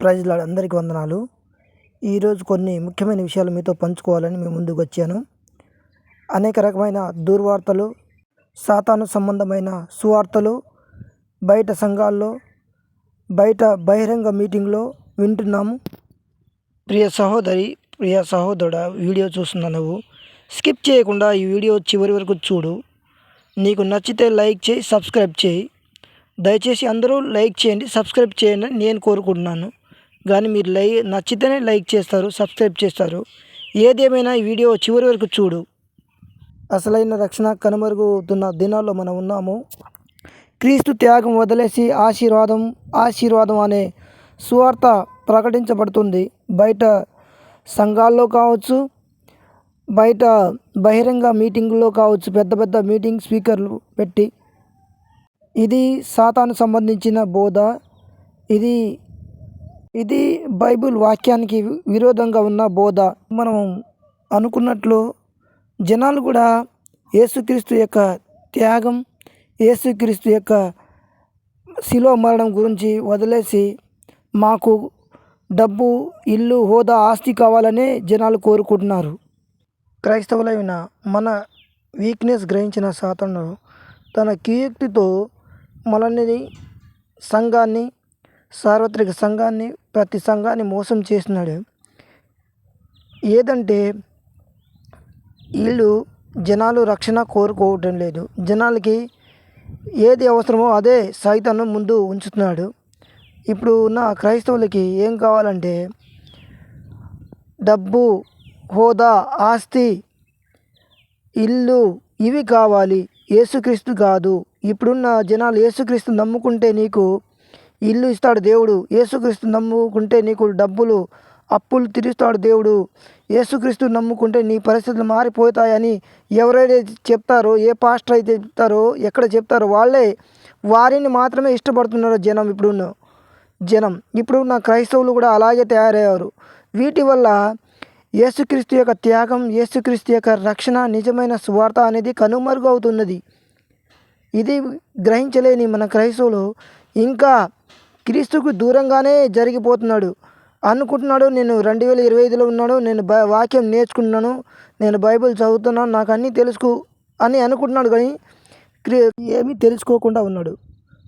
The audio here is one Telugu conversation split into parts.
ప్రైజ్లాడ్ అందరికీ వందనాలు. ఈరోజు కొన్ని ముఖ్యమైన విషయాలు మీతో పంచుకోవాలని మేము ముందుకు వచ్చాను. అనేక రకమైన దుర్వార్తలు సాతాను సంబంధమైన సువార్తలు బయట సంఘాల్లో బయట బహిరంగ మీటింగ్లో వింటున్నాము. ప్రియ సహోదరి ప్రియ సహోదరుడ వీడియో చూస్తున్నా నువ్వు స్కిప్ చేయకుండా ఈ వీడియో చివరి వరకు చూడు. నీకు నచ్చితే లైక్ చేయి సబ్స్క్రైబ్ చేయి. దయచేసి అందరూ లైక్ చేయండి సబ్స్క్రైబ్ చేయండి నేను కోరుకుంటున్నాను. కానీ మీరు లై నచ్చితేనే లైక్ చేస్తారు సబ్స్క్రైబ్ చేస్తారు. ఏదేమైనా ఈ వీడియో చివరి వరకు చూడు. అసలైన రక్షణ కనుమరుగుతున్న దినాల్లో మనం ఉన్నాము. క్రీస్తు త్యాగం వదిలేసి ఆశీర్వాదం ఆశీర్వాదం అనే సువార్త ప్రకటించబడుతుంది. బయట సంఘాల్లో కావచ్చు బయట బహిరంగ మీటింగుల్లో కావచ్చు పెద్ద పెద్ద మీటింగ్ స్పీకర్లు పెట్టి ఇది సాతాను సంబంధించిన బోధ. ఇది ఇది బైబిల్ వాక్యానికి విరోధంగా ఉన్న బోధ. మనం అనుకున్నట్లు జనాలు కూడా యేసుక్రీస్తు యొక్క త్యాగం యేసుక్రీస్తు యొక్క శిలో మరణం గురించి వదిలేసి మాకు డబ్బు ఇల్లు హోదా ఆస్తి కావాలనే జనాలు కోరుకుంటున్నారు. క్రైస్తవులైన మన వీక్నెస్ గ్రహించిన సాతను తన కీర్తితో మనల్ని సంఘాన్ని సార్వత్రిక సంఘాన్ని ప్రతి సంఘాన్ని మోసం చేస్తున్నాడు. ఏదంటే వీళ్ళు జనాలు రక్షణ కోరుకోవటం లేదు. జనాలకి ఏది అవసరమో అదే సైతాన్ని ముందు ఉంచుతున్నాడు. ఇప్పుడు ఉన్న క్రైస్తవులకి ఏం కావాలంటే డబ్బు హోదా ఆస్తి ఇల్లు ఇవి కావాలి. యేసుక్రీస్తు కాదు. ఇప్పుడున్న జనాలు యేసుక్రీస్తు నమ్ముకుంటే నీకు ఇల్లు ఇస్తాడు దేవుడు. యేసుక్రీస్తు నమ్ముకుంటే నీకు డబ్బులు అప్పులు తీరుస్తాడు దేవుడు. యేసుక్రీస్తు నమ్ముకుంటే నీ పరిస్థితులు మారిపోతాయని ఎవరైతే చెప్తారో ఏ పాస్టర్ అయితే చెప్తారో ఎక్కడ చెప్తారో వాళ్ళే వారిని మాత్రమే ఇష్టపడుతున్నారు జనం ఇప్పుడున్న జనం. ఇప్పుడున్న క్రైస్తవులు కూడా అలాగే తయారయ్యారు. వీటి వల్ల యేసుక్రీస్తు యొక్క త్యాగం యేసుక్రీస్తు యొక్క రక్షణ నిజమైన స్వార్థ అనేది కనుమరుగు అవుతున్నది ఇది గ్రహించలేని మన క్రైస్తవులు. ఇంకా క్రీస్తుకు దూరంగానే జరిగిపోతున్నాడు. అనుకుంటున్నాడు నేను రెండు వేల ఇరవై ఐదులో ఉన్నాడు నేను బై వాక్యం నేర్చుకుంటున్నాను నేను బైబిల్ చదువుతున్నాను నాకు అన్నీ తెలుసుకో అని అనుకుంటున్నాడు కానీ క్రీ ఏమీ తెలుసుకోకుండా ఉన్నాడు.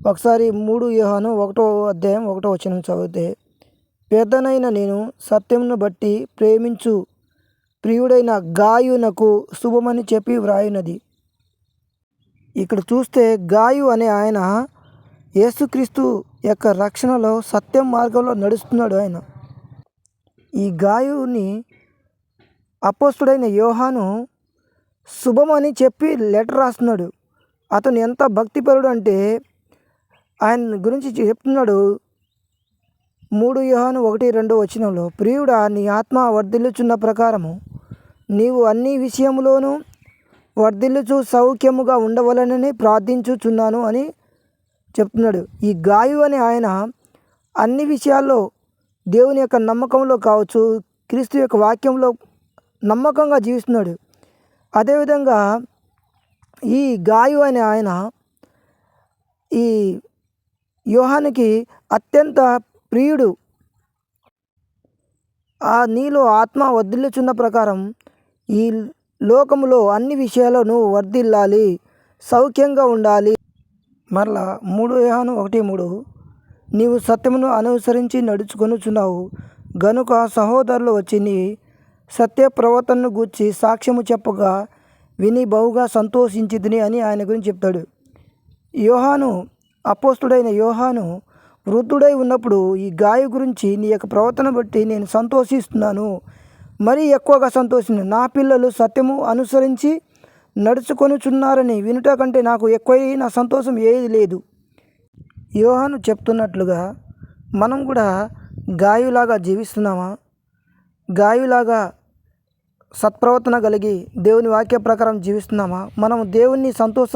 ఒకసారి మూడు యోహాను ఒకటో అధ్యాయం ఒకటో వచ్చిన చదివితే పెద్దనైన నేను సత్యంను బట్టి ప్రేమించు ప్రియుడైన గాయునకు శుభమని చెప్పి వ్రాయినది. ఇక్కడ చూస్తే గాయు అనే ఆయన యేసుక్రీస్తు యొక్క రక్షణలో సత్యం మార్గంలో నడుస్తున్నాడు ఆయన. ఈ గాయుని అపోస్తుడైన యోహాను శుభమని చెప్పి లెటర్ రాస్తున్నాడు. అతను ఎంత భక్తిపరుడు అంటే ఆయన గురించి చెప్తున్నాడు మూడు యోహాను ఒకటి రెండు వచనంలో ప్రియుడా నీ ఆత్మ వర్ధిల్లుచున్న ప్రకారము నీవు అన్ని విషయములోనూ వర్ధిల్లుచు సౌఖ్యముగా ఉండవలనని ప్రార్థించుచున్నాను అని చెప్తున్నాడు. ఈ గాయు అనే ఆయన అన్ని విషయాల్లో దేవుని యొక్క నమ్మకంలో కావచ్చు క్రీస్తు యొక్క వాక్యంలో నమ్మకంగా జీవిస్తున్నాడు. అదేవిధంగా ఈ గాయు అనే ఆయన ఈ యోహానికి అత్యంత ప్రియుడు. ఆ నీలో ఆత్మ వర్ధిల్లుచున్న ప్రకారం ఈ లోకములో అన్ని విషయాలను వర్ధిల్లాలి సౌఖ్యంగా ఉండాలి. మరలా మూడు యోహాను ఒకటి మూడు నీవు సత్యమును అనుసరించి నడుచుకొనుచున్నావు. గనుక సహోదరులు వచ్చి నీ సత్య ప్రవర్తనను గూర్చి సాక్ష్యము చెప్పగా విని బహుగా సంతోషించిదిని అని ఆయన గురించి చెప్తాడు. యోహాను అపోస్తుడైన యోహాను వృద్ధుడై ఉన్నప్పుడు ఈ గాయ గురించి నీ యొక్క ప్రవర్తన బట్టి నేను సంతోషిస్తున్నాను. మరీ ఎక్కువగా సంతోషిస్తున్నాను నా పిల్లలు సత్యము అనుసరించి నడుచుకొనుచున్నారని వినుట కంటే నాకు ఎక్కువైన సంతోషం ఏది లేదు. యోహాను చెప్తున్నట్లుగా మనం కూడా గాయులాగా జీవిస్తున్నామా? గాయులాగా సత్ప్రవర్తన కలిగి దేవుని వాక్య ప్రకారం జీవిస్తున్నామా? మనం దేవుణ్ణి సంతోష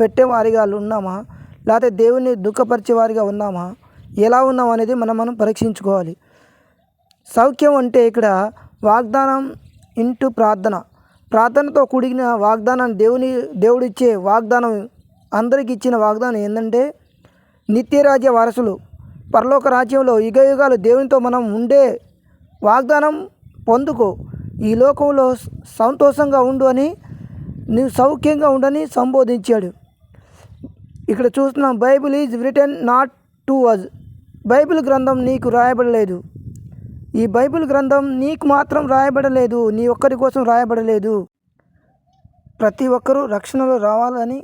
పెట్టేవారిగా ఉన్నామా? లేకపోతే దేవుణ్ణి దుఃఖపరిచేవారిగా ఉన్నామా? ఎలా ఉన్నాం అనేది మనం మనం పరీక్షించుకోవాలి. సౌఖ్యం అంటే ఇక్కడ వాగ్దానం ఇంటూ ప్రార్థన. ప్రార్థనతో కూడిన వాగ్దానాన్ని దేవుని దేవుడిచ్చే వాగ్దానం అందరికి ఇచ్చిన వాగ్దానం ఏంటంటే నిత్యరాజ్య వారసులు. పరలోక రాజ్యంలో యుగ యుగాలు దేవునితో మనం ఉండే వాగ్దానం పొందుకో. ఈ లోకంలో సంతోషంగా ఉండు అని నువ్వు సౌఖ్యంగా ఉండని సంబోధించాడు. ఇక్కడ చూస్తున్నాం Bible is written not to us Bible గ్రంథం నీకు రాయబడలేదు. ఈ బైబిల్ గ్రంథం నీకు మాత్రం రాయబడలేదు నీ ఒక్కరి కోసం రాయబడలేదు. ప్రతి ఒక్కరూ రక్షణలో రావాలని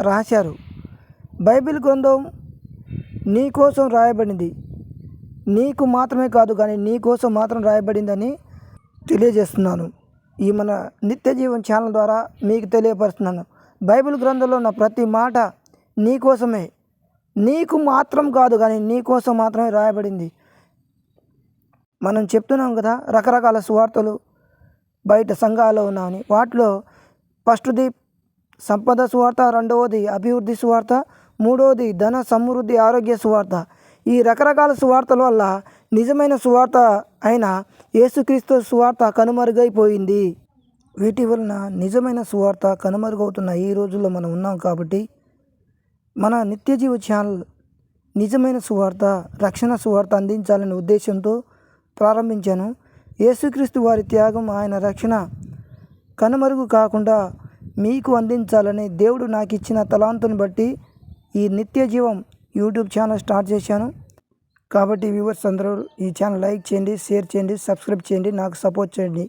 రాశారు. బైబిల్ గ్రంథం నీ కోసం రాయబడింది. నీకు మాత్రమే కాదు కానీ నీ కోసం మాత్రం రాయబడిందని తెలియజేస్తున్నాను. ఈ మన నిత్య జీవన్ ఛానల్ ద్వారా మీకు తెలియపరుస్తున్నాను. బైబిల్ గ్రంథంలో ఉన్న ప్రతి మాట నీ కోసమే. నీకు మాత్రం కాదు కానీ నీ కోసం మాత్రమే రాయబడింది. మనం చెప్తున్నాం కదా రకరకాల సువార్తలు బయట సంఘాల్లో ఉన్నామని వాటిలో ఫస్ట్ది సంపద సువార్త రెండవది అభివృద్ధి సువార్త మూడవది ధన సమృద్ధి ఆరోగ్య సువార్త. ఈ రకరకాల సువార్తల వల్ల నిజమైన సువార్త అయిన యేసుక్రీస్తు సువార్త కనుమరుగైపోయింది. వీటి వలన నిజమైన సువార్త కనుమరుగవుతున్న ఈ రోజుల్లో మనం ఉన్నాం కాబట్టి మన నిత్యజీవ ఛానల్ నిజమైన సువార్త రక్షణ సువార్త అందించాలనే ఉద్దేశంతో ప్రారంభించాను. యేసుక్రీస్తు వారి త్యాగం ఆయన రక్షణ కనుమరుగు కాకుండా మీకు అందించాలని దేవుడు నాకు ఇచ్చిన తలాంతుని బట్టి ఈ నిత్య జీవం యూట్యూబ్ ఛానల్ స్టార్ట్ చేశాను. కాబట్టి వ్యూవర్స్ అందరూ ఈ ఛానల్ లైక్ చేయండి షేర్ చేయండి సబ్స్క్రైబ్ చేయండి నాకు సపోర్ట్ చేయండి.